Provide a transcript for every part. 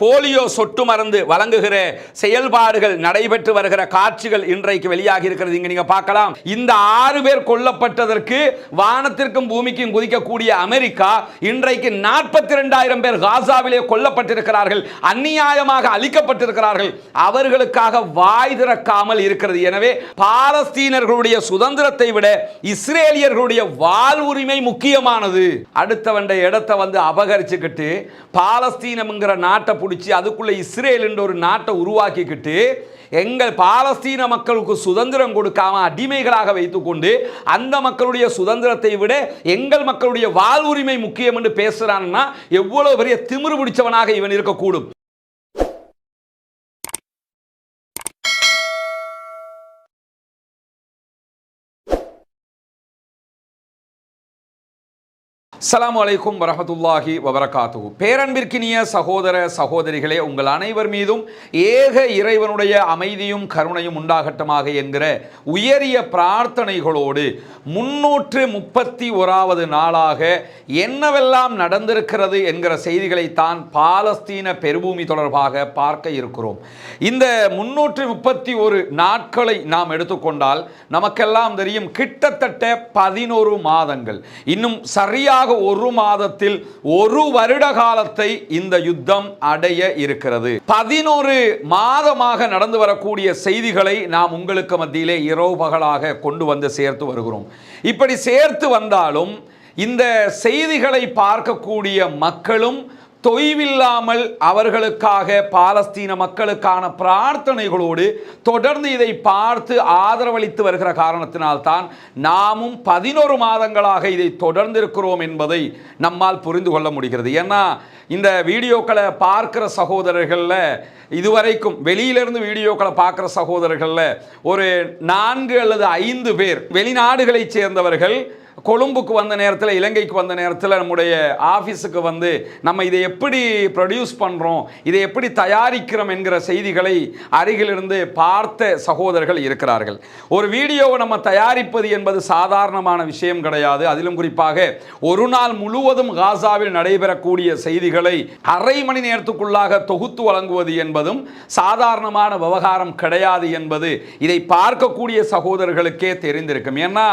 Polio சொட்டு மருந்து வழங்குகிற செயல்பாடுகள் நடைபெற்று வருகிற காட்சிகள் இன்றைக்கு வெளியாகி இருக்கிறது. இங்க நீங்க பார்க்கலாம். இந்த ஆறு பேர் கொல்லப்பட்டதற்கு வானத்திற்கும் பூமிக்கும் குதிக்கக்கூடிய அமெரிக்கா இன்றைக்கு நாற்பத்தி ரெண்டாயிரம் பேர் காசாவிலே கொல்லப்பட்டிருக்கிறார்கள். அந்நியாயமாக அழிக்கப்பட்டிருக்கிறார்கள். அவர்களுக்காக வாய் திறக்காமல் இருக்கிறது. எனவே பாலஸ்தீனர்களுடைய சுதந்திரத்தை விட இஸ்ரேலியர்களுடைய வாழ்வுரிமை முக்கியமானது. அடுத்தவண்ட இடத்தை வந்து அபகரிச்சுக்கிட்டு பாலஸ்தீனம்ங்கிற நாட்டை பிடிச்சி அதுக்குள்ளே இஸ்ரேல் என்ற ஒரு நாட்டை உருவாக்கிக்கிட்டு எங்கள் பாலஸ்தீன மக்களுக்கு சுதந்திரம் கொடுக்காம அடிமைகளாக வைத்துக்கொண்டு அந்த மக்களுடைய சுதந்திரத்தை விட எங்கள் மக்களுடைய வாழ்வுரிமை முக்கியம் என்று பேசுகிறான்னா எவ்வளவு பெரிய திமிரு பிடிச்சவனாக இவன் இருக்கக்கூடும். அஸ்லாம் வலைக்கும் வரமத்துல்லாஹி வபரகாத்து பேரன்பிற்கினிய சகோதர சகோதரிகளே உங்கள் அனைவர் மீதும் ஏக இறைவனுடைய அமைதியும் கருணையும் உண்டாகட்டமாக என்கிற உயரிய பிரார்த்தனைகளோடு முன்னூற்று முப்பத்தி ஓராவது நாளாக என்னவெல்லாம் நடந்திருக்கிறது என்கிற செய்திகளைத்தான் பாலஸ்தீன பெருபூமி தொடர்பாக பார்க்க இருக்கிறோம். இந்த முன்னூற்று முப்பத்தி ஒரு நாட்களை நாம் எடுத்துக்கொண்டால் நமக்கெல்லாம் தெரியும் கிட்டத்தட்ட பதினோரு மாதங்கள். இன்னும் சரியாக ஒரு மாதத்தில் ஒரு வருட காலத்தை இந்த யுத்தம் அடைய இருக்கிறது. பதினோரு மாதமாக நடந்து வரக்கூடிய செய்திகளை நாம் உங்களுக்கு மத்தியிலே இரவு பகலாக கொண்டு வந்து சேர்த்து வருகிறோம். இப்படி சேர்த்து வந்தாலும் இந்த செய்திகளை பார்க்கக்கூடிய மக்களும் தொய்வில்லாமல் அவர்களுக்காக பாலஸ்தீன மக்களுக்கான பிரார்த்தனைகளோடு தொடர்ந்து இதை பார்த்து ஆதரவளித்து வருகிற காரணத்தினால்தான் நாமும் பதினோரு மாதங்களாக இதை தொடர்ந்திருக்கிறோம் என்பதை நம்மால் புரிந்து கொள்ள முடிகிறது. ஏன்னா இந்த வீடியோக்களை பார்க்குற சகோதரர்களில் இதுவரைக்கும் வெளியிலிருந்து வீடியோக்களை பார்க்குற சகோதரர்களில் ஒரு நான்கு அல்லது ஐந்து பேர் வெளிநாடுகளைச் சேர்ந்தவர்கள் கொழும்புக்கு வந்த நேரத்தில் இலங்கைக்கு வந்த நேரத்தில் நம்முடைய ஆஃபீஸுக்கு வந்து நம்ம இதை எப்படி ப்ரொடியூஸ் பண்ணுறோம் இதை எப்படி தயாரிக்கிறோம் என்கிற செய்திகளை அருகிலிருந்து பார்த்த சகோதரர்கள் இருக்கிறார்கள். ஒரு வீடியோவை நம்ம தயாரிப்பது என்பது சாதாரணமான விஷயம் கிடையாது. அதிலும் குறிப்பாக ஒரு நாள் முழுவதும் காசாவில் நடைபெறக்கூடிய செய்திகளை அரை மணி நேரத்துக்குள்ளாக தொகுத்து வழங்குவது என்பதும் சாதாரணமான விவகாரம் கிடையாது என்பது இதை பார்க்கக்கூடிய சகோதரர்களுக்கே தெரிந்திருக்கும். ஏன்னா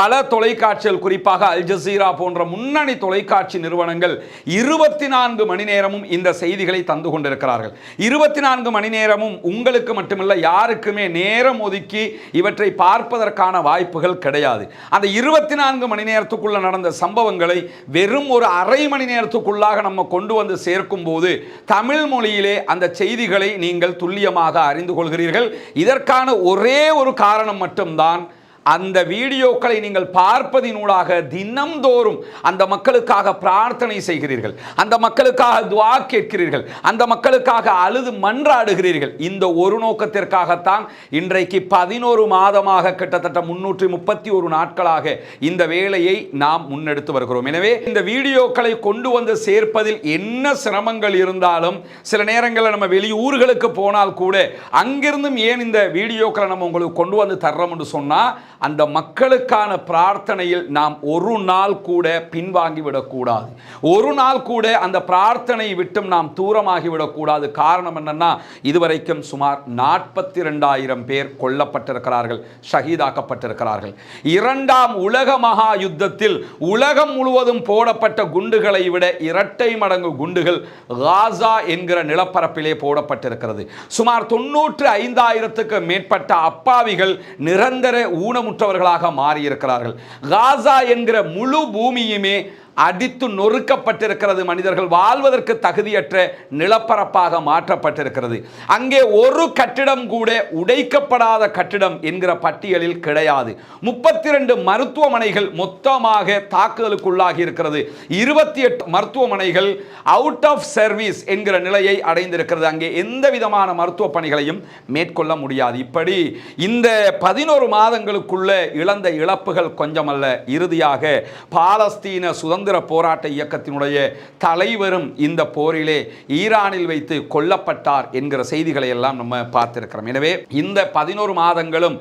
பல தொலை தொலைக்காட்சிகள் குறிப்பாக அல் ஜசீரா போன்ற முன்னணி தொலைக்காட்சி நிறுவனங்கள் இருபத்தி நான்கு மணி நேரமும் இந்த செய்திகளை தந்து கொண்டிருக்கிறார்கள். இருபத்தி நான்கு மணி நேரமும் உங்களுக்கு மட்டுமல்ல யாருக்குமே நேரம் ஒதுக்கி இவற்றை பார்ப்பதற்கான வாய்ப்புகள் கிடையாது. அந்த இருபத்தி நான்கு மணி நேரத்துக்குள்ள நடந்த சம்பவங்களை வெறும் ஒரு அரை மணி நேரத்துக்குள்ளாக நம்ம கொண்டு வந்து சேர்க்கும் போது தமிழ் மொழியிலே அந்த செய்திகளை நீங்கள் துல்லியமாக அறிந்து கொள்கிறீர்கள். இதற்கான ஒரே ஒரு காரணம் மட்டும்தான் அந்த வீடியோக்களை நீங்கள் பார்ப்பதினூடாக தினம்தோறும் அந்த மக்களுக்காக பிரார்த்தனை செய்கிறீர்கள். அந்த மக்களுக்காக துவா கேட்கிறீர்கள். அந்த மக்களுக்காக அழுது மன்றாடுகிறீர்கள். இந்த ஒரு நோக்கத்திற்காகத்தான் இன்றைக்கு பதினோரு மாதமாக கிட்டத்தட்ட முன்னூற்றி முப்பத்தி ஒரு நாட்களாக இந்த வேலையை நாம் முன்னெடுத்து வருகிறோம். எனவே இந்த வீடியோக்களை கொண்டு வந்து சேர்ப்பதில் என்ன சிரமங்கள் இருந்தாலும் சில நேரங்களில் நம்ம வெளியூர்களுக்கு போனால் கூட அங்கிருந்தும் ஏன் இந்த வீடியோக்களை நம்ம உங்களுக்கு கொண்டு வந்து தர்றோம் என்று சொன்னால் அந்த மக்களுக்கான பிரார்த்தனையில் நாம் ஒரு நாள் கூட பின்வாங்கிவிடக்கூடாது. ஒரு நாள் கூட அந்த பிரார்த்தனை விட்டும் நாம் தூரமாகிவிடக்கூடாது. காரணம் என்னன்னா இதுவரைக்கும் சுமார் நாற்பத்தி ரெண்டாயிரம் பேர் கொல்லப்பட்டிருக்கிறார்கள் ஷஹீதாக்கப்பட்டிருக்கிறார்கள். இரண்டாம் உலக மகா யுத்தத்தில் உலகம் முழுவதும் போடப்பட்ட குண்டுகளை விட இரட்டை மடங்கு குண்டுகள் காசா என்கிற நிலப்பரப்பிலே போடப்பட்டிருக்கிறது. சுமார் தொன்னூற்று ஐந்தாயிரத்துக்கு மேற்பட்ட அப்பாவிகள் நிரந்தர ஊனமுற்றவர்களாக மாறியிருக்கிறார்கள். காசா என்கிற முழு பூமியுமே அடித்து நொறுக்கப்பட்டிருக்கிறது. மனிதர்கள் வாழ்வதற்கு தகுதியற்ற நிலப்பரப்பாக மாற்றப்பட்டிருக்கிறது. அங்கே ஒரு கட்டிடம் கூட உடைக்கப்படாத கட்டிடம் என்கிற பட்டியலில் கிடையாது. முப்பத்தி ரெண்டு மருத்துவமனைகள் மொத்தமாக தாக்குதலுக்குள்ளாகி இருக்கிறது. இருபத்தி எட்டு மருத்துவமனைகள் அவுட் ஆஃப் சர்வீஸ் என்கிற நிலையை அடைந்திருக்கிறது. அங்கே எந்த விதமான மருத்துவ பணிகளையும் மேற்கொள்ள முடியாது. இப்படி இந்த பதினோரு மாதங்களுக்குள்ள இழந்த இழப்புகள் கொஞ்சமல்ல. இறுதியாக பாலஸ்தீன சுதந்திர சுதந்திர போராட்ட இயக்கத்தினுடைய தலைவரும் இந்த போரிலே ஈரானில் வைத்து கொல்லப்பட்டார் என்கிற செய்திகளை எல்லாம் நம்ம பார்த்திருக்கிறோம். எனவே இந்த பதினோரு மாதங்களும்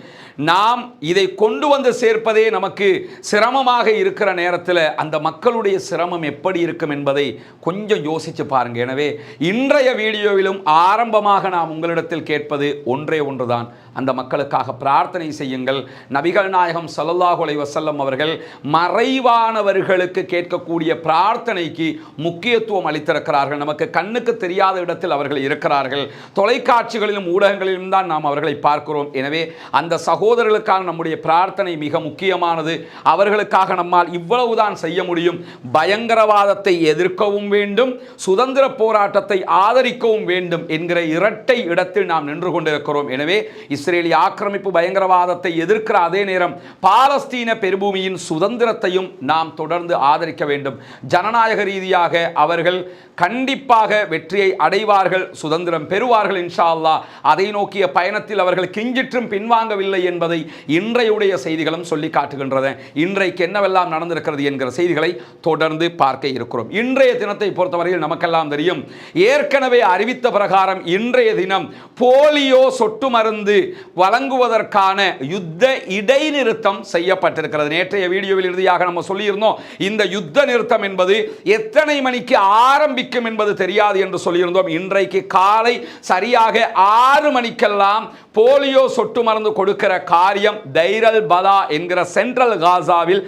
நாம் இதை கொண்டு வந்து சேர்ப்பதே நமக்கு சிரமமாக இருக்கிற நேரத்தில் அந்த மக்களுடைய சிரமம் எப்படி இருக்கும் என்பதை கொஞ்சம் யோசிச்சு பாருங்க. எனவே இன்றைய வீடியோவிலும் ஆரம்பமாக நாம் உங்களிடத்தில் கேட்பது ஒன்றே ஒன்றுதான். அந்த மக்களுக்காக பிரார்த்தனை செய்யுங்கள். நபிகள் நாயகம் சல்லல்லாஹுலை வசல்லம் அவர்கள் மறைவானவர்களுக்கு கேட்கக்கூடிய பிரார்த்தனைக்கு முக்கியத்துவம் அளித்திருக்கிறார்கள். நமக்கு கண்ணுக்கு தெரியாத இடத்தில் அவர்கள் இருக்கிறார்கள். தொலைக்காட்சிகளிலும் ஊடகங்களிலும் தான் நாம் அவர்களை பார்க்கிறோம். எனவே அந்த சகோதரர்களுக்கான நம்முடைய பிரார்த்தனை மிக முக்கியமானது. அவர்களுக்காக நம்மால் இவ்வளவுதான் செய்ய முடியும். பயங்கரவாதத்தை எதிர்க்கவும் வேண்டும். சுதந்திர போராட்டத்தை ஆதரிக்கவும் வேண்டும் என்கிற இரட்டை இடத்தில் நாம் நின்று கொண்டிருக்கிறோம். எனவே இஸ்ரேலிய ஆக்கிரமிப்பு பயங்கரவாதத்தை எதிர்க்கிற அதே நேரம் பாலஸ்தீன பெருபூமியின் சுதந்திரத்தையும் நாம் தொடர்ந்து ஆதரிக்க வேண்டும். ஜனநாயக ரீதியாக அவர்கள் கண்டிப்பாக வெற்றியை அடைவார்கள் சுதந்திரம் பெறுவார்கள் இன்ஷா அல்லா அதை நோக்கிய பயணத்தில் அவர்கள் கிஞ்சிற்றும் பின்வாங்கவில்லை என்பதை இன்றையுடைய செய்திகளும் சொல்லி காட்டுகின்றன. இன்றைக்கு என்னவெல்லாம் நடந்திருக்கிறது என்கிற செய்திகளை தொடர்ந்து பார்க்க இருக்கிறோம். இன்றைய தினத்தை பொறுத்தவரையில் நமக்கெல்லாம் தெரியும் ஏற்கனவே அறிவித்த பிரகாரம் இன்றைய தினம் போலியோ சொட்டு மருந்து வழங்குவதற்கான யுத்த இடைநிறுத்தம் செய்யப்பட்டிருக்கிறது. நேற்றைய வீடியோவில் இறுதியாக நம்ம சொல்லியிருந்தோம் இந்த யுத்த நிறுத்தம் என்பது எத்தனை மணிக்கு ஆரம்பிக்கும் என்பது தெரியாது என்று சொல்லியிருந்தோம். இன்றைக்கு காலை சரியாக ஆறு மணிக்கெல்லாம் போலியோ சொட்டு மருந்து கொடுக்கிற காரியம் தைரல் பதா என்கிற சென்ட்ரல் காசாவில்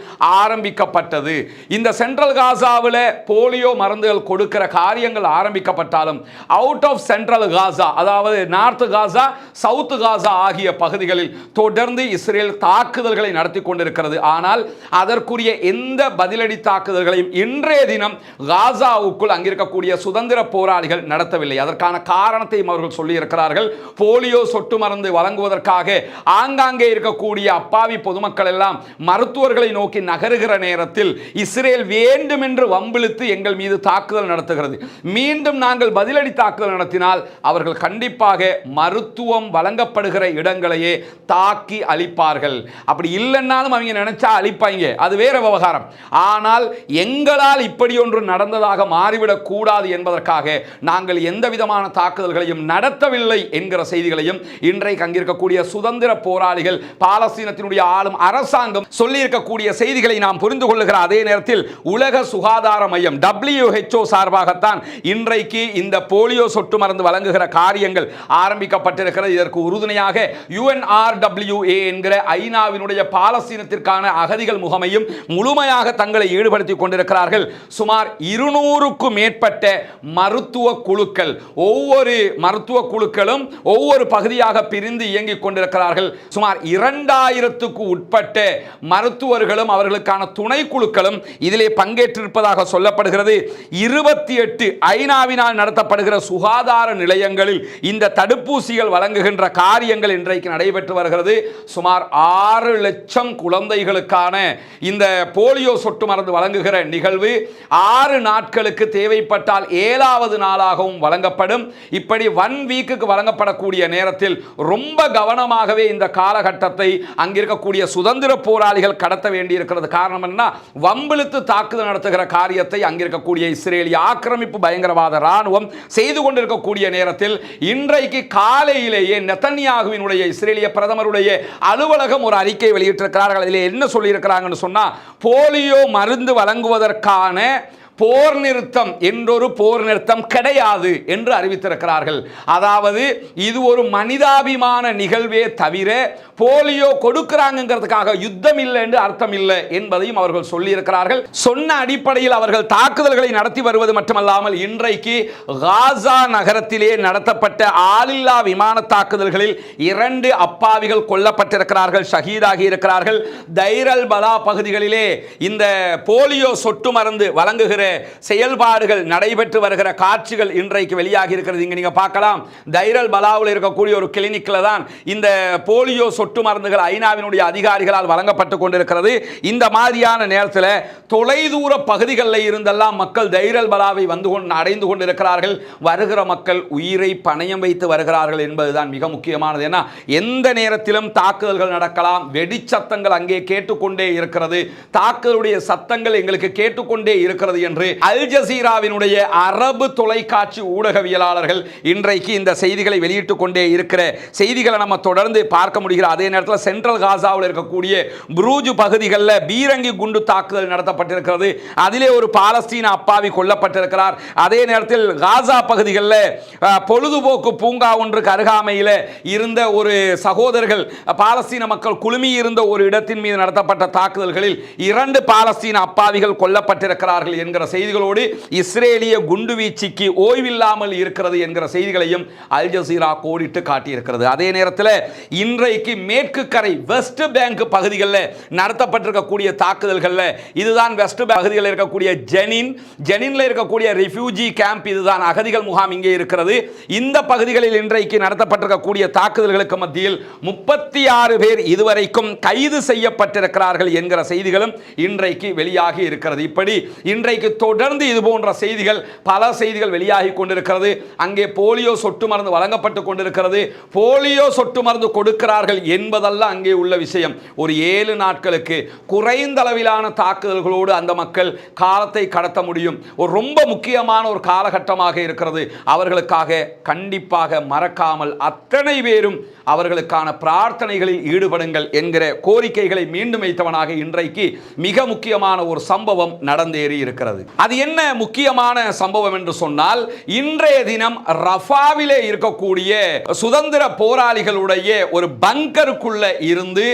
ஆரம்பிக்கப்பட்டது. இந்த சென்ட்ரல் காசாவில் போலியோ மருந்துகள் கொடுக்கிற காரியங்கள் ஆரம்பிக்கப்பட்டாலும் அவுட் ஆஃப் சென்ட்ரல் காசா அதாவது நார்த் காசா சவுத் காசா ஆகிய பகுதிகளில் தொடர்ந்து இஸ்ரேல் தாக்குதல்களை நடத்தி கொண்டிருக்கிறது. ஆனால் அதற்குரிய எந்த பதிலடி தாக்குதல்களையும் இன்றைய தினம் காசாவுக்குள் அங்கிருக்கக்கூடிய சுதந்திர போராளிகள் நடத்தவில்லை. அதற்கான காரணத்தையும் அவர்கள் சொல்லியிருக்கிறார்கள். போலியோ சொட்டு மருந்து வழங்குவதற்காக ஆங்காங்கே இருக்கக்கூடிய அப்பாவி பொதுமக்கள் எல்லாம் மருத்துவர்களை நோக்கி நகருகிற நேரத்தில் இஸ்ரேல் வேண்டுமென்று வம்பிழுத்து எங்கள் மீது தாக்குதல் நடத்துகிறது. மீண்டும் நாங்கள் பதிலடி தாக்குதல் நடத்தினால் அவர்கள் கண்டிப்பாக மருத்துவம் வழங்கப்படுகிற இடங்களையே தாக்கி அழிப்பார்கள். அப்படி இல்லைன்னாலும் அவங்க நினைச்சா அழிப்பாங்க. அது வேற விவகாரம். ஆனால் எங்களால் இப்படி ஒன்று நடந்ததாக மாறிவிடக் கூடாது என்பதற்காக நாங்கள் எந்த விதமான தாக்குதல்களையும் நடத்தவில்லை என்கிற செய்திகளையும் இன்றைக்கு அங்கிருக்கக்கூடிய சுதந்திர போராளிகள் பாலஸ்தீனத்தினுடைய ஆளும் அரசாங்கம் சொல்லியிருக்கக்கூடிய செய்திகளை நாம் புரிந்து கொள்ளுகிற அதே நேரத்தில் உலக சுகாதார மையம் டபிள்யூஹெச்ஓ சார்பாகத்தான் இன்றைக்கு இந்த போலியோ சொட்டு மருந்து வழங்குகிற காரியங்கள் ஆரம்பிக்கப்பட்டிருக்கிறது. இதற்கு உறுதுணையாக யுஎன்ஆர்டபிள்யூஏ என்கிற ஐநாவினுடைய பாலஸ்தீனத்திற்கான அகதிகள் முகமையும் முழுமையாக தங்களை ஈடுபடுத்திக் கொண்டிருக்கிறார்கள். சுமார் இருநூறுக்கும் மேற்பட்ட மருத்துவ குழுக்கள் ஒவ்வொரு மருத்துவ குழுக்களும் ஒவ்வொரு பகுதியாக பிரிந்து இயங்கிக் கொண்டிருக்கிறார்கள். சுமார் இரண்டாயிரத்துக்கு உட்பட்ட மருத்துவர்களும் அவர்களுக்கான துணை குழுக்களும் இதிலே பங்கேற்றிருப்பதாக சொல்லப்படுகிறது. இருபத்தி எட்டு ஐநாவினால் நடத்தப்படுகிற சுகாதார நிலையங்களில் இந்த தடுப்பூசிகள் வழங்குகின்ற காரியங்கள் இன்றைக்கு நடைபெற்று வருகிறது. சுமார் ஆறு லட்சம் குழந்தைகளுக்கான இந்த போலியோ சொட்டு மருந்து வழங்குகிற நிகழ்வு ஆறு நாட்களுக்கு தேவைப்பட்டால் ஏழாவது நாளாகவும் வழங்கப்படும். இப்படி ஒன் வீக்குக்கு வழங்கப்படக்கூடிய நேரத்தில் ரொம்ப கவனமாகவே இந்த காலகட்டத்தை அங்கிருக்கக்கூடிய சுதந்திர போராளிகள் கடத்த வேண்டியிருக்கிறது. காரணம் என்ன வம்பிழுத்து தாக்குதல் நடத்துகிற காரியத்தை அங்கிருக்கக்கூடிய இஸ்ரேலிய ஆக்கிரமிப்பு பயங்கரவாத ராணுவம் செய்து கொண்டிருக்கக்கூடிய நேரத்தில் இன்றைக்கு காலையிலேயே நெத்தன்யாகுவினுடைய இஸ்ரேலிய பிரதமருடைய அலுவலகம் ஒரு அறிக்கை வெளியிட்டிருக்கிறார்கள். அதில் என்ன சொல்லியிருக்கிறாங்கன்னு சொன்னால் போலியோ மருந்து வழங்குவதற்கான போர் நிறுத்தம் என்றொரு போர் நிறுத்தம் கிடையாது என்று அறிவித்திருக்கிறார்கள். அதாவது இது ஒரு மனிதாபிமான நிகழ்வே தவிர போலியோ கொடுக்கிறாங்கிறதுக்காக யுத்தம் இல்லை என்று அர்த்தம் இல்லை என்பதையும் அவர்கள் சொல்லியிருக்கிறார்கள். சொன்ன அடிப்படையில் அவர்கள் தாக்குதல்களை நடத்தி வருவது மட்டுமல்லாமல் இன்றைக்கு காசா நகரத்திலே நடத்தப்பட்ட ஆளில்லா விமான தாக்குதல்களில் இரண்டு அப்பாவிகள் கொல்லப்பட்டிருக்கிறார்கள் ஷஹீதாகி இருக்கிறார்கள். தைரல் பலா பகுதிகளிலே இந்த போலியோ சொட்டு மருந்து வழங்குகிற செயல்பாடுகள் நடைபெற்று வருகிற காட்சிகள் இன்றைக்கு வெளியாகி இருக்கிறது. இங்கே நீங்கள் பார்க்கலாம். தைரல் பலாவில் இருக்கக்கூடிய ஒரு கிளினிக்கில் தான் இந்த போலியோ சொட்டு மருந்துகள் ஐநாவினுடைய அதிகாரிகளால் வழங்கப்பட்டு கொண்டிருக்கிறது. இந்த மாதிரியான நேரத்தில் தொலைதூர பகுதிகளில் இருந்தெல்லாம் மக்கள் தைரல் பலாவை வந்து கொண்டு அடைந்து கொண்டிருக்கிறார்கள். வருகிற மக்கள் உயிரை பணயம் வைத்து வருகிறார்கள் என்பதுதான் மிக முக்கியமானது. ஏன்னா எந்த நேரத்திலும் தாக்குதல்கள் நடக்கலாம். வெடிச்சத்தங்கள் அங்கே கேட்டுக்கொண்டே இருக்கிறது. தாக்குதலுடைய சத்தங்கள் எங்களுக்கு கேட்டுக்கொண்டே இருக்கிறது என்று என்று அல் ஜசீராவினுடைய அரபு தொலைக்காட்சி ஊடகவியலாளர்கள் இன்றைக்கு இந்த செய்திகளை வெளியிட்டுக் கொண்டே இருக்கிற செய்திகளை நம்ம தொடர்ந்து பார்க்க முடிகிற அதே நேரத்தில் சென்ட்ரல் காசாவில் இருக்கக்கூடிய புரூஜ் பகுதிகளில் பீரங்கி குண்டு தாக்குதல் நடத்தப்பட்டிருக்கிறது. அதிலே ஒரு பாலஸ்தீன அப்பாவி கொல்லப்பட்டிருக்கிறார். அதே நேரத்தில் காசா பகுதிகளில் பொழுதுபோக்கு பூங்கா ஒன்றுக்கு அருகாமையில் இருந்த ஒரு சகோதரர்கள் பாலஸ்தீன மக்கள் குழுமி இருந்த ஒரு இடத்தின் மீது நடத்தப்பட்ட தாக்குதல்களில் இரண்டு பாலஸ்தீன அப்பாவிகள் கொல்லப்பட்டிருக்கிறார்கள் என்கிற செய்திகளோடு இஸ்ரேலிய குண்டுவீச்சுக்கு ஓய்வில்லாமல் இருக்கிறது என்கிற செய்திகளையும் அல் ஜசீரா கோடிட்டு காட்டியிருக்கிறது. அதே நேரத்தில் இன்றைக்கு மேற்கு கரை வெஸ்ட் பேங்க் பகுதிகளில் நடத்தப்பட்டிருக்கக்கூடிய தாக்குதல்களில் இதுதான் வெஸ்ட் பகுதிகளில் இருக்கக்கூடிய ஜெனின். ஜெனின்ல இருக்கக்கூடிய ரிஃப்யூஜி கேம்ப் இதுதான். அகதிகள் முகாம் இங்கே இருக்கிறது. இந்த பகுதிகளில் இன்றைக்கு நடத்தப்பட்டிருக்கக்கூடிய தாக்குதல்களுக்கு மத்தியில் முப்பத்தி ஆறு பேர் இதுவரைக்கும் கைது செய்யப்பட்டிருக்கிறார்கள் என்கிற செய்திகளும் இன்றைக்கு வெளியாகி இருக்கிறது. இப்படி இன்றைக்கு தொடர்ந்து இது போன்ற செய்திகள் பல செய்திகள் வெளியாகி கொண்டிருக்கிறது. அங்கே போலியோ சொட்டு மருந்து வழங்கப்பட்டு கொண்டிருக்கிறது. போலியோ சொட்டு மருந்து கொடுக்கிறார்கள் என்பதல்ல அங்கே உள்ள விஷயம். ஒரு ஏழு நாட்களுக்கு குறைந்த அளவிலான தாக்குதல்களோடு அந்த மக்கள் காலத்தை கடத்த முடியும். ஒரு ரொம்ப முக்கியமான ஒரு காலகட்டமாக இருக்கிறது. அவர்களுக்காக கண்டிப்பாக மறக்காமல் அத்தனை பேரும் அவர்களுக்கான பிரார்த்தனைகளில் ஈடுபடுங்கள் என்கிற கோரிக்கைகளை மீண்டும் வைத்தவனாக இன்றைக்கு மிக முக்கியமான ஒரு சம்பவம் நடந்தேறி இருக்கிறது. அது என்ன முக்கியமான சம்பவம் என்று சொன்னால் இன்றைய தினம் ரஃபாவிலே இருக்கக்கூடிய சுதந்திர போராளிகளுடைய ஒரு பங்கருக்குள்ள இருந்து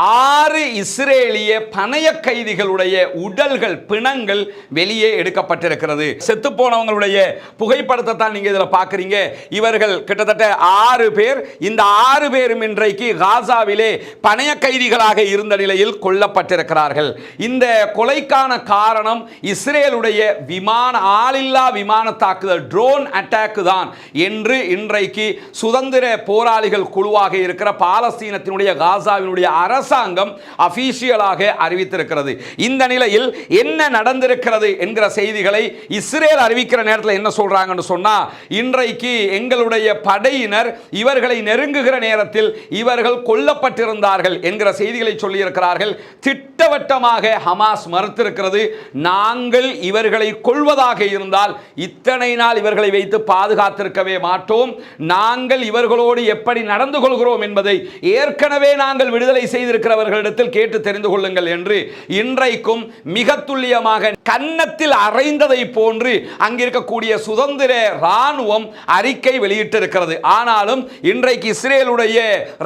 ஆறு இஸ்ரேலிய பணைய கைதிகளுடைய உடல்கள் பிணங்கள் வெளியே எடுக்கப்பட்டிருக்கிறது. செத்து போனவங்களுடைய புகைப்படத்தை தான் நீங்க இதில் பார்க்குறீங்க. இவர்கள் கிட்டத்தட்ட ஆறு பேர் இந்த ஆறு பேரும் இன்றைக்கு காசாவிலே பணைய கைதிகளாக இருந்த நிலையில் கொல்லப்பட்டிருக்கிறார்கள். இந்த கொலைக்கான காரணம் இஸ்ரேலுடைய விமான ஆளில்லா விமான தாக்குதல் ட்ரோன் அட்டாக்கு தான் என்று இன்றைக்கு சுதந்திர போராளிகள் குழுவாக இருக்கிற பாலஸ்தீனத்தினுடைய காசாவினுடைய அரசு அரசாங்கம் அபிஷியலாக அறிவித்திருக்கிறது. இந்த நிலையில் என்ன நடந்திருக்கிறது என்கிற செய்திகளை இஸ்ரேல் அறிவிக்கிற நேரத்தில் என்ன சொல்றாங்கன்னு சொன்னா இன்றைக்கு எங்களுடைய படையினர் இவர்களை நெருங்குகிற நேரத்தில் இவர்கள் கொல்லப்பட்டிருந்தார்கள் என்கிற செய்திகளை சொல்லியிருக்கிறார்கள். திட்டவட்டமாக ஹமாஸ் மறுத்திருக்கிறது நாங்கள் இவர்களை கொள்வதாக இருந்தால் இத்தனை நாள் இவர்களை வைத்து பாதுகாத்திருக்கவே மாட்டோம். நாங்கள் இவர்களோடு எப்படி நடந்து கொள்கிறோம் என்பதை ஏற்கனவே நாங்கள் விடுதலை இருக்கிறவர்களிடத்தில் கேட்டு தெரிந்து கொள்ளுங்கள் என்று இன்றைக்கும் மிக துல்லியமாக கன்னத்தில் அறைந்ததை போன்று அங்கிருக்கக்கூடிய சுதந்திர ராணுவம் அறிக்கை வெளியிட்டிருக்கிறது. ஆனாலும் இன்றைக்கு இஸ்ரேலுடைய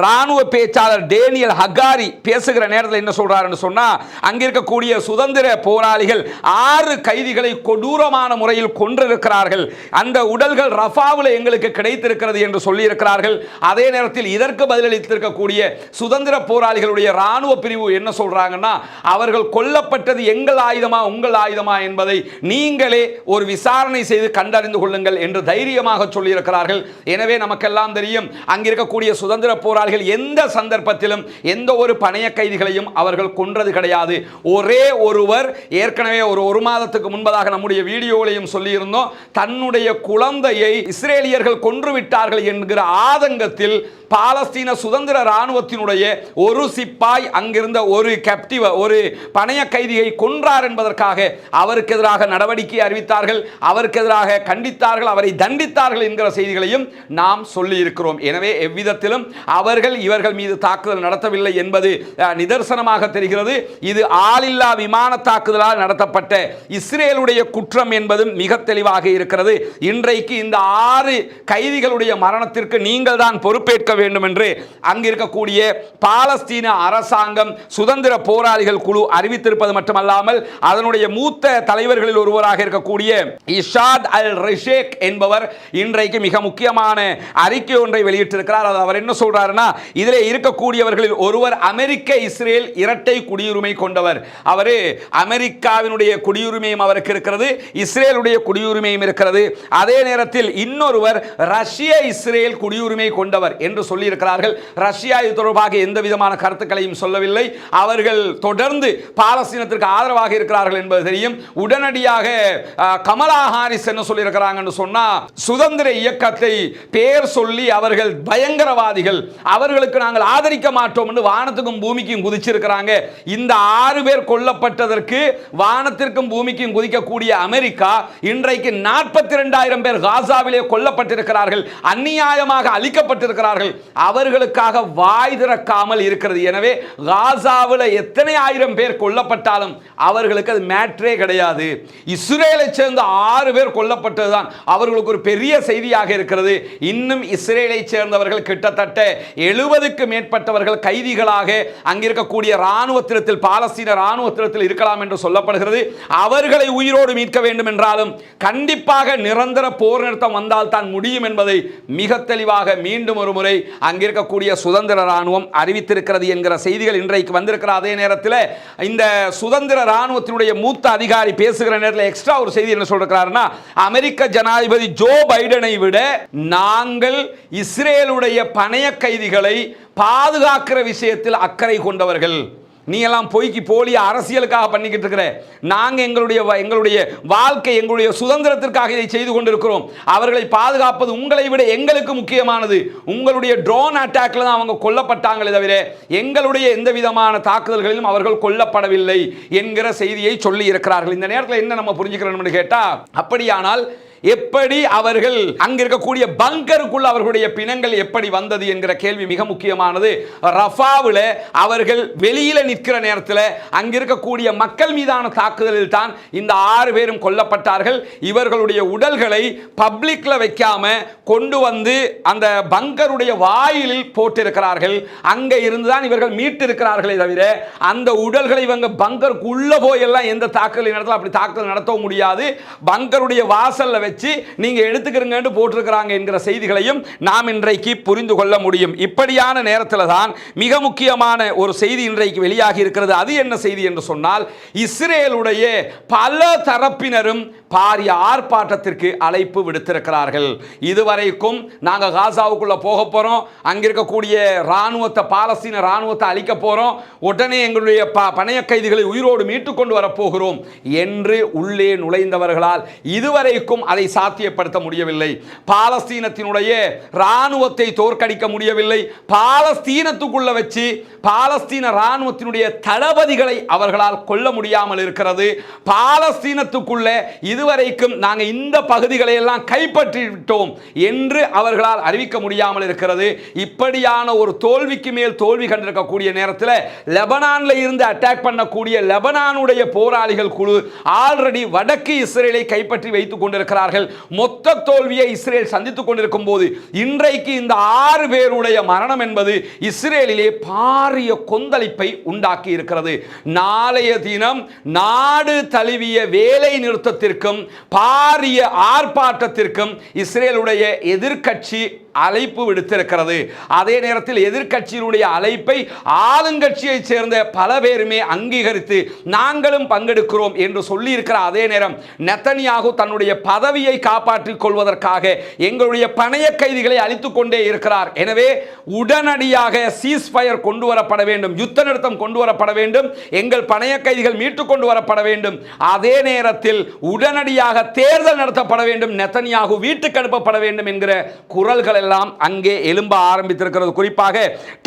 ராணுவ பேச்சாளர் டேனியல் ஹகாரி பேசுகிற நேரத்தில் என்ன சொல்றாருன்னு சொன்னா அங்கிருக்கக்கூடிய சுதந்திர போராளிகள் ஆறு கைதிகளை கொடூரமான முறையில் கொன்றிருக்கிறார்கள். அந்த உடல்கள் ரஃபாவில் எங்களுக்கு கிடைத்திருக்கிறது என்று சொல்லியிருக்கிறார்கள். அதே நேரத்தில் இதற்கு பதிலளித்திருக்கக்கூடிய சுதந்திர போராளிகளுடைய இராணுவ பிரிவு என்ன சொல்றாங்கன்னா அவர்கள் கொல்லப்பட்டது எங்கள் ஆயுதமா உங்கள் ஆயுதம் என்பதை நீங்களே ஒரு விசாரணை செய்து கண்டறிந்து கொள்ளுங்கள் என்று தைரியமாக சொல்லியிருக்கிறார்கள். எனவே நமக்கெல்லாம் தெரியும் அங்கிருக்கக்கூடிய சுதந்திர போராளிகள் எந்த சந்தர்ப்பத்திலும் எந்த ஒரு பணைய கைதிகளையும் அவர்கள் கொன்றது கிடையாது. ஒரே ஒருவர் ஏற்கனவே ஒரு ஒரு மாதத்துக்கு முன்பதாக நம்முடைய வீடியோவிலையும் சொல்லியிருந்தோம் தன்னுடைய குழந்தையை இஸ்ரேலியர்கள் கொன்று விட்டார்கள் என்கிற ஆதங்கத்தில் பாலஸ்தீன சுதந்திர ராணுவத்தினுடைய ஒரு சிப்பாய் அங்கிருந்த ஒரு கேப்டிவ ஒரு பணைய கைதியை கொன்றார் என்பதற்காக அவருக்கு எதிராக நடவடிக்கை அறிவித்தார்கள் அவருக்கு எதிராக கண்டித்தார்கள் அவரை தண்டித்தார்கள் என்கிற செய்திகளையும் நாம் சொல்லி இருக்கிறோம் எனவே எவ்விதத்திலும் அவர்கள் இவர்கள் மீது தாக்குதல் நடத்தவில்லை என்பது நிதர்சனமாக தெரிகிறது. இது ஆளில்லா விமான தாக்குதலால் நடத்தப்பட்ட இஸ்ரேலுடைய குற்றம் என்பதும் மிக தெளிவாக இருக்கிறது. இன்றைக்கு இந்த ஆறு கைதிகளுடைய மரணத்திற்கு நீங்கள் தான் பொறுப்பேற்க வேண்டும் என்று அங்கிருக்கக்கூடிய பாலஸ்தீன அரசாங்கம் சுதந்திர போராளிகள் குழு அறிவித்திருப்பது மட்டுமல்லாமல் அதனுடைய மூத்த மூத்த தலைவர்களில் ஒருவராக இருக்கக்கூடிய இஷாத் அல் ரிஷேக் என்பவர் இன்றைக்கு மிக முக்கியமான அறிக்கை ஒன்றை வெளியிட்டிருக்கிறார். அது அவர் என்ன சொல்றாருன்னா இதில் இருக்கக்கூடியவர்களில் ஒருவர் அமெரிக்க இஸ்ரேல் இரட்டை குடியுரிமை கொண்டவர். அவர் அமெரிக்காவினுடைய குடியுரிமையும் அவருக்கு இருக்கிறது இஸ்ரேலுடைய குடியுரிமையும் இருக்கிறது. அதே நேரத்தில் இன்னொருவர் ரஷ்ய இஸ்ரேல் குடியுரிமை கொண்டவர் என்று சொல்லியிருக்கிறார்கள். ரஷ்யா இது தொடர்பாக எந்த விதமான கருத்துக்களையும் சொல்லவில்லை. அவர்கள் தொடர்ந்து பாலஸ்தீனத்திற்கு ஆதரவாக இருக்கிறார்கள் என்பது தெரியும். உடனடியாக கமலா ஹாரிஸ் என்ன சொல்லியிருக்கிறாங்கன்னு சொன்னால் சுதந்திர இயக்கத்தை பேர் சொல்லி அவர்கள் பயங்கரவாதிகள் அவர்களுக்கு நாங்கள் ஆதரிக்க மாட்டோம் என்று வானத்துக்கும் பூமிக்கும் குதிச்சிருக்கிறாங்க. இந்த ஆறு பேர் கொல்லப்பட்டதற்கு வானத்திற்கும் பூமிக்கும் குதிக்கக்கூடிய அமெரிக்கா இன்றைக்கு நாற்பத்தி ரெண்டாயிரம் பேர் காசாவிலே கொல்லப்பட்டிருக்கிறார்கள் அந்நியாயமாக அழிக்கப்பட்டிருக்கிறார்கள். அவர்களுக்காக வாய் திறக்காமல் இருக்கிறது. எனவே காசாவில் எத்தனை ஆயிரம் பேர் கொல்லப்பட்டாலும் அவர்களுக்கு அது மேட்ரே கிடையாது. இஸ்ரேலை சேர்ந்த ஆறு பேர் கொல்லப்பட்டதுதான். அவர்களுக்கு ஒரு பெரிய செய்தியாக இருக்கிறது. இன்னும் இஸ்ரேலை சேர்ந்தவர்கள் கிட்டத்தட்ட எழுபதுக்கு மேற்பட்டவர்கள் கைதிகளாக அங்கிருக்கக்கூடிய இராணுவத்திடத்தில் பாலஸ்தீன இராணுவத்திடத்தில் இருக்கலாம் என்று சொல்லப்படுகிறது. அவர்களை உயிரோடு மீட்க வேண்டும் என்றாலும் கண்டிப்பாக நிரந்தர போர் நிறுத்தம் வந்தால் தான் முடியும் என்பதை மிக தெளிவாக மீண்டும் ஒரு முறை அங்கிருக்கக்கூடிய சுதந்திர இராணுவம் அறிவித்திருக்கிறது என்கிற செய்திகள் இன்றைக்கு வந்திருக்கிற அதே நேரத்தில் இந்த சுதந்திர இராணுவத்தினுடைய மூத்த அதிகாரி பேசுகிற நேரத்தில் எக்ஸ்ட்ரா ஒரு செய்தி என்ன சொல்றாருன்னா அமெரிக்க ஜனாதிபதி ஜோ பைடனை விட நாங்கள் இஸ்ரேலுடைய பணைய கைதிகளை பாதுகாக்கிற விஷயத்தில் அக்கறை கொண்டவர்கள். நீ எல்லாம் பொய்க்கு போலி அரசியலுக்காக பண்ணிக்கிட்டு இருக்கிற. நாங்கள் எங்களுடைய வ- எங்களுடைய வாழ்க்கை எங்களுடைய சுதந்திரத்திற்காக இதை செய்து கொண்டிருக்கிறோம். அவர்களை பாதுகாப்பது உங்களை விட எங்களுக்கு முக்கியமானது. உங்களுடைய ட்ரோன் அட்டாக்ல தான் அவங்க கொல்லப்பட்டாங்களே தவிர எங்களுடைய எந்த விதமான தாக்குதல்களிலும் அவர்கள் கொல்லப்படவில்லை என்கிற செய்தியை சொல்லி இருக்கிறார்கள். இந்த நேரத்தில் என்ன நம்ம புரிஞ்சுக்கிறோம்னு கேட்டா அப்படியானால் எப்படி அவர்கள் அங்க இருக்கக்கூடிய பங்கருக்குள்ள அவர்களுடைய பிணங்கள் எப்படி வந்தது என்கிற கேள்வி மிக முக்கியமானது. ரஃபாவில் அவர்கள் வெளியில நிற்கிற நேரத்தில் அங்க இருக்கக்கூடிய மக்கள் மீதான தாக்குதலில் தான் இந்த ஆறு பேரும் கொல்லப்பட்டார்கள். இவர்களுடைய உடல்களை பப்ளிக்ல வைக்காம கொண்டு வந்து அந்த பங்கருடைய வாயிலில் போட்டிருக்கிறார்கள். அங்க இருந்து தான் இவர்கள் மீட்டிருக்கிறார்களே தவிர அந்த உடல்களை இவங்க பங்கருக்கு உள்ள போயெல்லாம் எந்த தாக்குதல் நடத்தலாம் அப்படி தாக்குதல் நடத்தவும் முடியாது. பங்கருடைய வாசல்ல வச்சு நீங்க எடுத்துக்கிறீங்கன்னு போட்டிருக்கிறாங்க என்கிற செய்திகளையும் நாம் இன்றைக்கு புரிந்து கொள்ள முடியும். இப்படியான நேரத்தில் தான் மிக முக்கியமான ஒரு செய்தி இன்றைக்கு வெளியாகி இருக்கிறது. அது என்ன செய்தி என்று சொன்னால் இஸ்ரேலுடைய பல தரப்பினரும் பாரிய ஆர்ப்பாட்டத்திற்கு அழைப்பு விடுத்திருக்கிறார்கள். இதுவரைக்கும் நாங்கள் காசாவுக்குள்ள போக போகிறோம் அங்கிருக்கக்கூடிய ராணுவத்தை பாலஸ்தீன ராணுவத்தை அழிக்க போகிறோம் உடனே எங்களுடைய ப பணைய கைதிகளை உயிரோடு மீட்டு கொண்டு வரப்போகிறோம் என்று உள்ளே நுழைந்தவர்களால் இதுவரைக்கும் அதை சாத்தியப்படுத்த முடியவில்லை. பாலஸ்தீனத்தினுடைய ராணுவத்தை தோற்கடிக்க முடியவில்லை. பாலஸ்தீனத்துக்குள்ள வச்சு பாலஸ்தீன ராணுவத்தினுடைய தளபதிகளை அவர்களால் கொல்ல முடியாமல் இருக்கிறது. பாலஸ்தீனத்துக்குள்ள இதுவரைக்கும் நாங்கள் இந்த பகுதிகளை எல்லாம் கைப்பற்றிவிட்டோம் என்று அவர்களால் அறிவிக்க முடியாமல் இருக்கிறது. இப்படியான ஒரு தோல்விக்கு மேல் தோல்வி கண்டிருக்கக்கூடிய நேரத்தில் லெபனானில் இருந்து அட்டாக் பண்ணக்கூடிய லெபனானுடைய போராளிகள் குழு ஆல்ரெடி வடக்கு இஸ்ரேலை கைப்பற்றி வைத்துக் கொண்டிருக்கிறார்கள். மொத்த தோல்வியை இஸ்ரேல் சந்தித்துக் கொண்டிருக்கும் போது இன்றைக்கு இந்த ஆறு பேருடைய மரணம் என்பது இஸ்ரேலிலே பாரிய கொந்தளிப்பை உண்டாக்கி இருக்கிறது. நாளைய தினம் நாடு தழுவிய வேலை போருக்கும் பாரிய ஆர்ப்பாட்டத்திற்கும் இஸ்ரேலுடைய எதிர்கட்சி அழைப்பு விடுத்திருக்கிறது. அதே நேரத்தில் எதிர்கட்சியினுடைய அழைப்பை ஆளுங்கட்சியை சேர்ந்த பல பேருமே அங்கீகரித்து நாங்களும் பங்கெடுக்கிறோம் என்று சொல்லியிருக்கிற அதே நேரம் நெத்தனியாகு தன்னுடைய பதவியை காப்பாற்றிக் கொள்வதற்காக எங்களுடைய பணைய கைதிகளை அழித்துக் கொண்டே இருக்கிறார். எனவே உடனடியாக சீஸ் ஃபயர் கொண்டு வரப்பட வேண்டும். யுத்த நிறுத்தம் கொண்டு வரப்பட வேண்டும். எங்கள் பணைய கைதிகள் மீட்டுக் கொண்டு வரப்பட வேண்டும். அதே நேரத்தில் உடனடியாக தேர்தல் நடத்தப்பட வேண்டும் நெத்தனியாகு வீட்டுக்கு அனுப்பப்பட வேண்டும் என்கிற குரல்கள் எல்லாம் அங்கே எழும்ப ஆரம்பித்திருக்கிறது. குறிப்பாக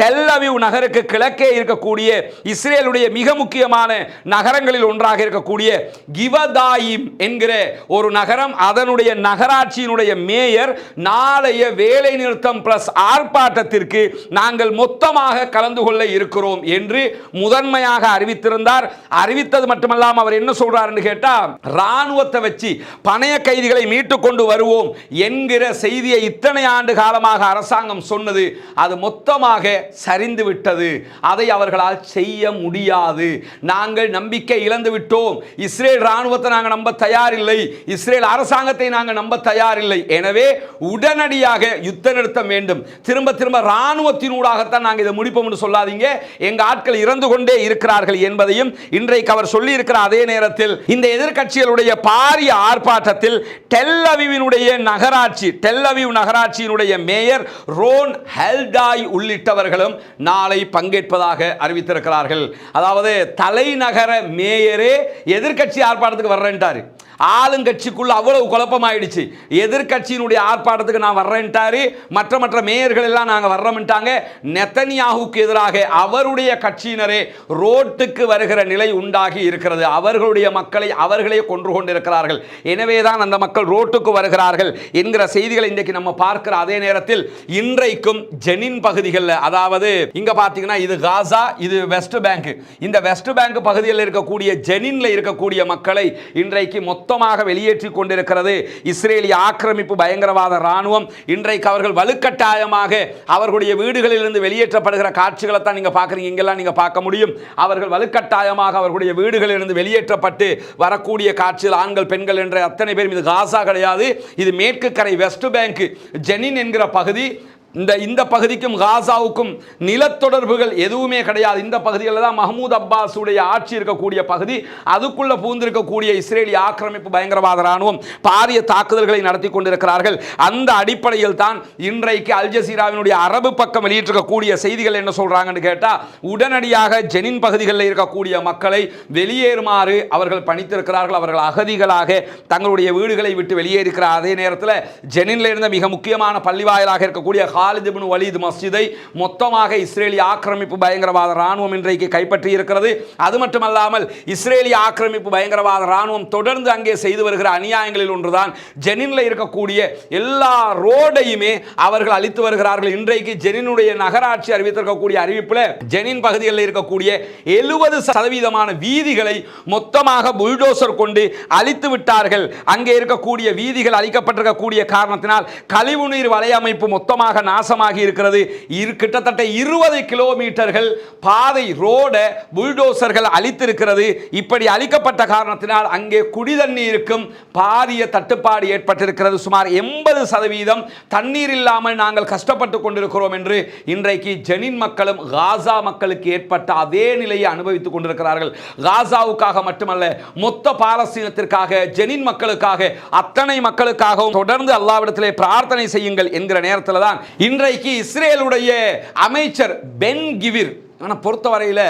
டெல்லவிவ் நகருக்கு கிழக்கே இருக்கக்கூடிய இஸ்ரேலுடைய மிக முக்கியமான நகரங்களில் ஒன்றாக இருக்கக்கூடிய கிவதாயிம் என்கிற ஒரு நகரம் அதனுடைய நகராட்சியினுடைய மேயர் நாளைய வேலை நிறுத்தம் பிளஸ் ஆர்ப்பாட்டத்திற்கு நாங்கள் மொத்தமாக கலந்து கொள்ள இருக்கிறோம் என்று முதன்மையாக அறிவித்திருந்தார். அறிவித்தது மட்டுமல்லாமல் அவர் என்ன சொல்றார் கேட்டால் ராணுவத்தை வச்சு பணைய கைதிகளை மீட்டு கொண்டு வருவோம் என்கிற செய்தியை இத்தனை ஆண்டு காலமாக அரசாங்கம் சொன்னது அது மொத்தமாக சரிந்து விட்டது. அதை அவர்களால் செய்ய முடியாது. நாங்கள் நம்பிக்கை இழந்து விட்டோம். இஸ்ரேல் ராணுவத்தை நாங்கள் நம்ப தயாரில்லை. இஸ்ரேல் அரசாங்கத்தை நாங்கள் நம்ப தயாரில்லை. எனவே உடனடியாக யுத்த நிறுத்தம் வேண்டும். திரும்ப திரும்ப ராணுவத்தினூடாகத்தான் நாங்கள் இதை முடிப்போம் என்று சொல்லாதீங்க. எங்க ஆட்கள் இறந்து கொண்டே இருக்கிறார்கள் என்பதையும் இன்றைக்கு அவர் சொல்லி இருக்கிற அதே நேரத்தில் இந்த எதிர்கட்சிகளுடைய பா பாரிய ஆர்ப்பாட்டத்தில் டெல்லவிவினுடைய நகராட்சி டெல்லவிவ் நகராட்சியினுடைய மேயர் ரோன் ஹெல்டாய் உள்ளிட்டவர்களும் நாளை பங்கேற்பதாக அறிவித்திருக்கிறார்கள். அதாவது தலைநகர மேயரே எதிர்க்கட்சி ஆர்ப்பாட்டத்துக்கு வர்றேன்ட்டார். ஆளுங்கட்சிக்குள்ள அவ்வளவு குழப்பமாயிடுச்சு. எதிர்க்கட்சியினுடைய ஆர்ப்பாட்டத்துக்கு நான் வர்றேன்ட்டாரு. மற்ற மற்ற மேயர்கள் எல்லாம் நாங்கள் வர்றோம்ட்டாங்க. நெத்தனியாகுக்கு எதிராக அவருடைய கட்சியினரே ரோட்டுக்கு வருகிற நிலை உண்டாகி இருக்கிறது. அவர்களுடைய மக்களை அவர்களே கொன்று கொண்டிருக்கிறார்கள். எனவே தான் அந்த மக்கள் ரோட்டுக்கு வருகிறார்கள் என்கிற செய்திகளை இன்றைக்கு நம்ம பார்க்கிற அதே நேரத்தில் இன்றைக்கும் ஜெனின் பகுதிகளில் அதாவது இங்க பார்த்தீங்கன்னா இது காசா இது வெஸ்ட் பேங்க். இந்த வெஸ்ட் பேங்க் பகுதியில் இருக்கக்கூடிய ஜெனின்ல இருக்கக்கூடிய மக்களை இன்றைக்கு மொத்த மொத்தமாக வெளியேற்றி கொண்டிருக்கிறது. இஸ்ரேலிய ஆக்கிரமிப்பு பயங்கரவாத ராணுவம் இன்றைக்கு அவர்கள் வலுக்கட்டாயமாக அவர்களுடைய வீடுகளிலிருந்து வெளியேற்றப்படுகிற காட்சிகளை தான் நீங்க பார்க்குறீங்க. இங்கெல்லாம் நீங்க பார்க்க முடியும். அவர்கள் வலுக்கட்டாயமாக அவர்களுடைய வீடுகளிலிருந்து வெளியேற்றப்பட்டு வரக்கூடிய காட்சியில் ஆண்கள் பெண்கள் என்ற அத்தனை பேரும். இது காசா கிடையாது. இது மேற்கு கரை வெஸ்ட் பேங்க் ஜெனின் என்கிற பகுதி. இந்த இந்த பகுதிக்கும் காசாவுக்கும் நிலத்தொடர்புகள் எதுவுமே கிடையாது. இந்த பகுதிகளில் தான் மஹமூத் அப்பாஸுடைய ஆட்சி இருக்கக்கூடிய பகுதி. அதுக்குள்ளே பூந்திருக்கக்கூடிய இஸ்ரேலிய ஆக்கிரமிப்பு பயங்கரவாத ராணுவம் பாரிய தாக்குதல்களை நடத்தி கொண்டிருக்கிறார்கள். அந்த அடிப்படையில் தான் இன்றைக்கு அல் ஜசீராவினுடைய அரபு பக்கம் வெளியிட்டிருக்கக்கூடிய செய்திகள் என்ன சொல்கிறாங்கன்னு கேட்டால் உடனடியாக ஜெனின் பகுதிகளில் இருக்கக்கூடிய மக்களை வெளியேறுமாறு அவர்கள் பணித்திருக்கிறார்கள். அவர்கள் அகதிகளாக தங்களுடைய வீடுகளை விட்டு வெளியேறுகிற அதே நேரத்தில் ஜெனின்ல இருந்த மிக முக்கியமான பள்ளிவாயலாக இருக்கக்கூடிய ஹாலித் இப்னு வலீத் மஸ்ஜிதை மொத்தமாக இஸ்ரேலிய ஆக்கிரமிப்பு பயங்கரவாத ராணுவம் இன்றைக்கு கைப்பற்றி இருக்கிறது அது மட்டுமல்லாமல் இஸ்ரேலிய ஆக்கிரமிப்பு பயங்கரவாத ராணுவம் தொடர்ந்து அங்கே செய்து வருகிற அநியாயங்களில் ஒன்றுதான். ஜெனினில் இருக்கக்கூடிய எல்லா ரோடையுமே அவர்கள் அளித்து வருகிறார்கள். இன்றைக்கு ஜெனினுடைய நகராட்சி அறிவித்திருக்கக்கூடிய அறிவிப்பில் ஜெனின் பகுதிகளில் இருக்கக்கூடிய எழுபது சதவீதமான வீதிகளை மொத்தமாக புல்டோசர் கொண்டு அழித்து விட்டார்கள். அங்கே இருக்கக்கூடிய வீதிகள் அழிக்கப்பட்டிருக்கக்கூடிய காரணத்தினால் கழிவுநீர் வலையமைப்பு மொத்தமாக நாசமாகி இருக்கிறது. இரு கிட்டத்தட்ட இருபது கிலோமீட்டர்கள் பாதை ரோட புல்டோசர்கள் அழித்திருக்கிறது. இப்படி அழிக்கப்பட்ட காரணத்தினால் அங்கே குடிதண்ணீருக்கும் பாரிய தட்டுப்பாடு ஏற்பட்டிருக்கிறது. சுமார் எண்பது சதவீதம் தண்ணீர் இல்லாமல் நாங்கள் கஷ்டப்பட்டு கொண்டிருக்கிறோம் என்று இன்றைக்கு ஜெனின் மக்களும் காசா மக்களுக்கு ஏற்பட்ட அதே நிலையை அனுபவித்துக் கொண்டிருக்கிறார்கள். காசாவுக்காக மட்டுமல்ல மொத்த பாலஸ்தீனத்திற்காக ஜெனின் மக்களுக்காக அத்தனை மக்களுக்காகவும் தொடர்ந்து அல்லாவிடத்திலே பிரார்த்தனை செய்யுங்கள் என்கிற நேரத்தில் தான் இன்றைக்கு இஸ்ரேலுடைய அமைச்சர் பென் கிவிர். ஆனால் பொறுத்தவரையில்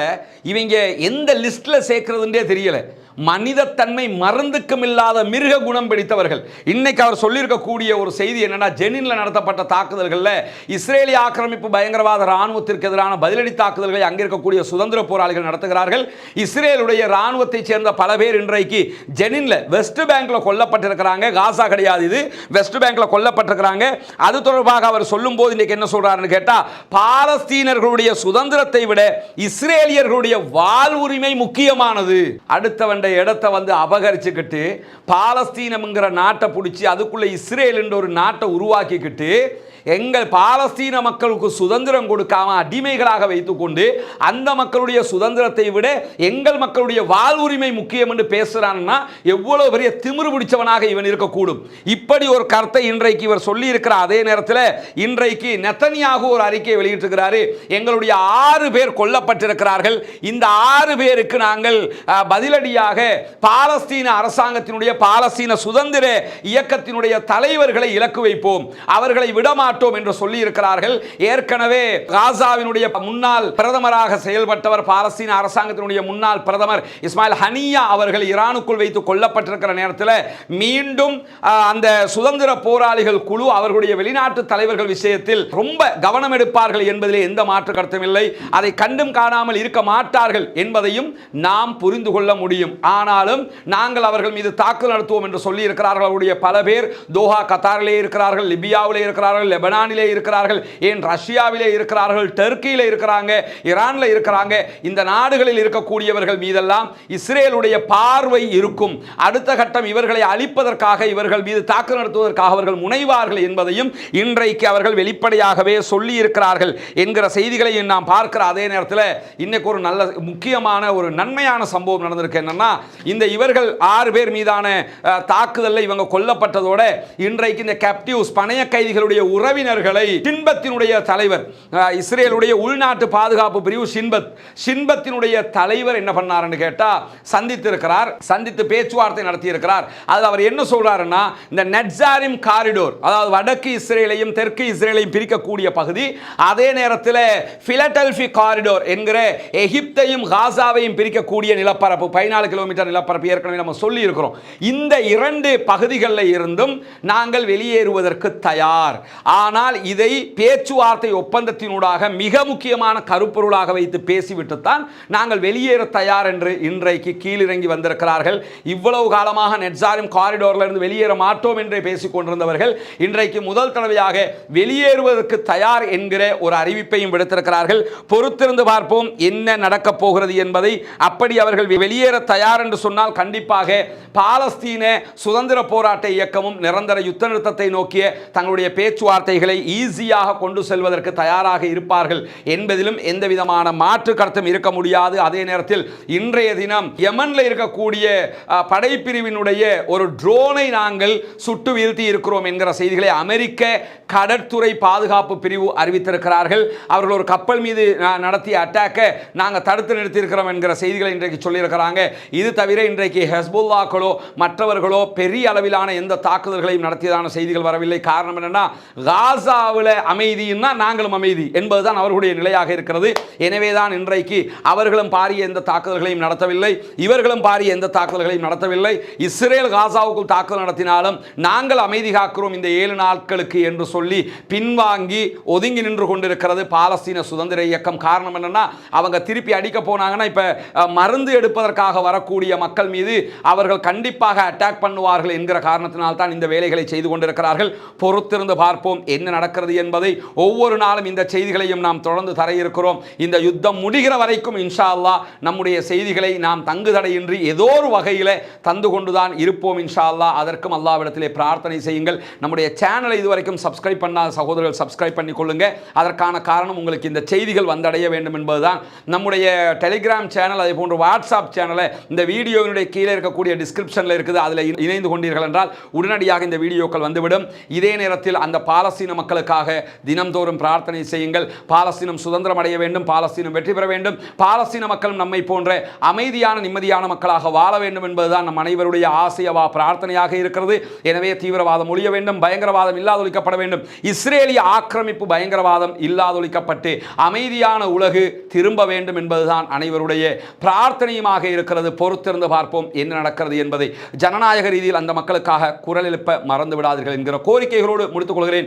இவங்க எந்த லிஸ்ட்டில் சேர்க்குறதுன்றே தெரியலை. மனிதத்தன்மை மருந்துக்கும் இல்லாத மிருக குணம் பிடித்தவர்கள். இன்னைக்கு அவர் சொல்லியிருக்கக்கூடிய ஒரு செய்தி என்னன்னா ஜெனின்ல நடத்தப்பட்ட தாக்குதல்களில் இஸ்ரேலிய ஆக்கிரமிப்பு பயங்கரவாத ராணுவத்திற்கு எதிரான பதிலடி தாக்குதல்களை அங்கே இருக்கக்கூடிய சுதந்திர போராளிகள் நடத்துகிறார்கள். இஸ்ரேலுடைய ராணுவத்தை சேர்ந்த பல பேர் இன்றைக்கு ஜெனின்ல வெஸ்ட் பேங்க்ல கொல்லப்பட்டிருக்கிறாங்க. காசா கிடையாது இது. வெஸ்ட் பேங்க்ல கொல்லப்பட்டிருக்கிறாங்க. அது தொடர்பாக அவர் சொல்லும் போது இன்னைக்கு என்ன சொல்றாருன்னு கேட்டா பாலஸ்தீனர்களுடைய சுதந்திரத்தை விட இஸ்ரேலியர்களுடைய வாழ்வுரிமை முக்கியமானது. அடுத்தவன் இடத்தை வந்து அபகரிச்சுக்கிட்டு பாலஸ்தீனம்ங்கிற நாட்டை பிடிச்சி அதுக்குள்ள இஸ்ரேல் என்ற ஒரு நாட்டை உருவாக்கிக்கிட்டு எங்கள் பாலஸ்தீன மக்களுக்கு சுதந்திரம் கொடுக்காம அடிமைகளாக வைத்துக்கொண்டு அந்த மக்களுடைய சுதந்திரத்தை விட எங்கள் மக்களுடைய வாழ்வுரிமை முக்கியம் என்று பேசுகிறான்னா எவ்வளவு பெரிய திமிரு பிடிச்சவனாக இவன் இருக்கக்கூடும். இப்படி ஒரு கருத்தை இன்றைக்கு இவர் சொல்லி இருக்கிற அதே நேரத்தில் இன்றைக்கு நெத்தனியாக ஒரு அறிக்கையை வெளியிட்டிருக்கிறாரு. எங்களுடைய ஆறு பேர் கொல்லப்பட்டிருக்கிறார்கள். இந்த ஆறு பேருக்கு நாங்கள் அஹ், பதிலடியாக பாலஸ்தீன அரசாங்கத்தினுடைய பாலஸ்தீன சுதந்திர இயக்கத்தினுடைய தலைவர்களை இலக்கு வைப்போம். அவர்களை விடமாட்டோம். என்று சொல்லி இருக்கிறார்கள் ஏற்கனவே காசாவினுடைய முன்னாள் பிரதமராக செயல்பட்டவர் பாலஸ்தீன அரசாங்கத்தினுடைய முன்னாள் பிரதமர் இஸ்மாயில் ஹனியா அவர்கள் ஈரானுக்குள் வைத்து கொல்லப்பட்டிருக்கிற நேரத்தில் மீண்டும் அந்த சுதந்திர போராளிகள் குழு அவர்களுடைய வெளிநாட்டு தலைவர்கள் விஷயத்தில் ரொம்ப கவனம் எடுப்பார்கள் என்பதிலே எந்த மாற்று கருத்தும் இல்லை. அதை கண்டும் காணாமல் இருக்க மாட்டார்கள் என்பதையும் நாம் புரிந்து கொள்ள முடியும். ஆனாலும் நாங்கள் அவர்கள் மீது தாக்குதல் நடத்துவோம் என்று சொல்லி இருக்கிறார்கள் அவருடைய பல பேர் தோஹா கத்தாரிலே இருக்கிறார்கள் லிபியாவிலே இருக்கிறார்கள் லெபனானிலே இருக்கிறார்கள் ஏன் ரஷ்யாவிலே இருக்கிறார்கள் டெர்க்கியில் இருக்கிறாங்க ஈரானில் இருக்கிறாங்க இந்த நாடுகளில் இருக்கக்கூடியவர்கள் மீதெல்லாம் இஸ்ரேலுடைய பார்வை இருக்கும். அடுத்த கட்டம் இவர்களை அழிப்பதற்காக இவர்கள் மீது தாக்கு நடத்துவதற்காக அவர்கள் முனைவார்கள் என்பதையும் இன்றைக்கு அவர்கள் வெளிப்படையாகவே சொல்லி இருக்கிறார்கள் என்கிற செய்திகளையும் நாம் பார்க்கிற அதே நேரத்தில் இன்னைக்கு ஒரு நல்ல முக்கியமான ஒரு நன்மையான சம்பவம் நடந்திருக்கு. என்னன்னா இந்த இவர்கள் ஆறு பேர் மீதான தாக்குதலில் இவங்க கொல்லப்பட்டதோட இன்றைக்கு இந்த கேப்டிவ்ஸ் பணைய கைதிகளுடைய உறவினர்களை சின்பத்தினுடைய தலைவர் இஸ்ரேலுடைய உள்நாட்டு பாதுகாப்பு பிரிவு சின்பத் சின்பத்தினுடைய தலைவர் என்ன பண்ணாருன்னு கேட்டால் சந்தித்திருக்கிறார் சந்தித்து பேச்சுவார்த்தை நடத்தியிருக்கிறார். அதில் அவர் என்ன சொல்கிறாருன்னா இந்த நெட்சாரிம் காரிடோர் அதாவது வடக்கு இஸ்ரேலையும் தெற்கு இஸ்ரேலையும் பிரிக்கக்கூடிய பகுதி அதே நேரத்தில் ஃபிலடெல்ஃபி காரிடோர் என்கிற எகிப்தையும் காசாவையும் பிரிக்கக்கூடிய நிலப்பரப்பு பதினாலு கிலோமீட்டர் நிலப்பரப்பு ஏற்கனவே நம்ம சொல்லி இருக்கிறோம் இந்த இரண்டு பகுதிகளில் இருந்தும் நாங்கள் வெளியேறுவதற்கு தயார். ஆ ஆனால் இதை பேச்சுவார்த்தை ஒப்பந்தத்தினூடாக மிக முக்கியமான கருப்பொருளாக வைத்து பேசிவிட்டு தான் நாங்கள் வெளியேற தயார் என்று இன்றைக்கு கீழிறங்கி வந்திருக்கிறார்கள். இவ்வளவு காலமாக நெட்சாரிம் காரிடோர்லிருந்து வெளியேற மாட்டோம் என்றே பேசிக் கொண்டிருந்தவர்கள் இன்றைக்கு முதல் தடவையாக வெளியேறுவதற்கு தயார் என்கிற ஒரு அறிவிப்பையும் விடுத்திருக்கிறார்கள். பொறுத்திருந்து பார்ப்போம் என்ன நடக்கப் போகிறது என்பதை. அப்படி அவர்கள் வெளியேற தயார் என்று சொன்னால் கண்டிப்பாக பாலஸ்தீன சுதந்திர போராட்ட இயக்கமும் நிரந்தர யுத்த நிறுத்தத்தை நோக்கிய தங்களுடைய பேச்சுவார்த்தை வார்த்தைகளை ஈஸியாக கொண்டு செல்வதற்கு தயாராக இருப்பார்கள் என்பதிலும் எந்த விதமான மாற்று கருத்தும் இருக்க முடியாது. அதே நேரத்தில் இன்றைய தினம் யமனில் இருக்கக்கூடிய படைப்பிரிவினுடைய ஒரு ட்ரோனை நாங்கள் சுட்டு வீழ்த்தி இருக்கிறோம் என்கிற செய்திகளை அமெரிக்க கடற்துறை பாதுகாப்பு பிரிவு அறிவித்திருக்கிறார்கள். அவர்கள் ஒரு கப்பல் மீது நடத்திய அட்டாக்கை நாங்கள் தடுத்து நிறுத்தியிருக்கிறோம் என்கிற செய்திகளை இன்றைக்கு சொல்லியிருக்கிறாங்க. இது தவிர இன்றைக்கு ஹெஸ்புல்லாக்களோ மற்றவர்களோ பெரிய அளவிலான எந்த தாக்குதல்களையும் நடத்தியதான செய்திகள் வரவில்லை. காரணம் என்னன்னா காசாவில் அமைதின்னா நாங்களும் அமைதி என்பதுதான் அவர்களுடைய நிலையாக இருக்கிறது. எனவே தான் இன்றைக்கு அவர்களும் பாரிய எந்த தாக்குதல்களையும் நடத்தவில்லை. இவர்களும் பாரிய எந்த தாக்குதல்களையும் நடத்தவில்லை. இஸ்ரேல் காசாவுக்குள் தாக்குதல் நடத்தினாலும் நாங்கள் அமைதி காக்கிறோம் இந்த ஏழு நாட்களுக்கு என்று சொல்லி பின்வாங்கி ஒதுங்கி நின்று கொண்டிருக்கிறது பாலஸ்தீன சுதந்திர இயக்கம். காரணம் என்னன்னா அவங்க திருப்பி அடிக்க போனாங்கன்னா இப்போ மருந்து எடுப்பதற்காக வரக்கூடிய மக்கள் மீது அவர்கள் கண்டிப்பாக அட்டாக் பண்ணுவார்கள் என்கிற காரணத்தினால் தான் இந்த வேலைகளை செய்து கொண்டிருக்கிறார்கள். பொறுத்திருந்து பார்ப்போம். என்ன நடக்கிறது என்பதை ஒவ்வொரு நாளும் இந்த செய்திகளையும் நாம் தொடர்ந்து தர இருக்கிறோம் இந்த யுத்தம் முடிகிற வரைக்கும் இன்ஷா அல்லாஹ் நம்முடைய செய்திகளை நாம் தங்கு தடையின்றி ஏதோ ஒரு வகையில் தந்து கொண்டுதான் இருப்போம் இன்ஷா அல்லாஹ் அதற்கும் அல்லாவிடத்திலே பிரார்த்தனை செய்யுங்கள். நம்முடைய சேனலை இதுவரைக்கும் சப்ஸ்கிரைப் பண்ணாத சகோதரர்கள் சப்ஸ்கிரைப் பண்ணி கொள்ளுங்க. அதற்கான காரணம் உங்களுக்கு இந்த செய்திகள் வந்தடைய வேண்டும் என்பதுதான். நம்முடைய டெலிகிராம் சேனல் அதே போன்று வாட்ஸ்அப் சேனலை இந்த வீடியோவினுடைய கீழே இருக்கக்கூடிய டிஸ்கிரிப்ஷனில் இருக்குது. அதில் இணைந்து கொண்டீர்கள் என்றால் உடனடியாக இந்த வீடியோக்கள் வந்துவிடும். இதே நேரத்தில் அந்த பாலஸ்தீன மக்களுக்காக தினம்தோறும் பிரார்த்தனை செய்யுங்கள். பாலஸ்தீனம் சுதந்திரம் அடைய வேண்டும் பாலஸ்தீனம் வெற்றி பெற வேண்டும். பாலஸ்தீன மக்களும் நம்மை போன்ற அமைதியான நிம்மதியான மக்களாக வாழ வேண்டும் என்பதுதான் நம் அனைவருடைய ஆசையவா பிரார்த்தனையாக இருக்கிறது. எனவே தீவிரவாதம் ஒழிய வேண்டும் பயங்கரவாதம் இல்லாதொழிக்கப்பட வேண்டும். இஸ்ரேலிய ஆக்கிரமிப்பு பயங்கரவாதம் இல்லாதொழிக்கப்பட்டு அமைதியான உலகு திரும்ப வேண்டும் என்பதுதான் அனைவருடைய பிரார்த்தனையுமாக இருக்கிறது. பொறுத்திருந்து பார்ப்போம் என்ன நடக்கிறது என்பதை. ஜனநாயக ரீதியில் அந்த மக்களுக்காக குரல் எழுப்ப மறந்து விடாதீர்கள் என்கிற கோரிக்கைகளோடு முடித்துக் கொள்கிறேன்.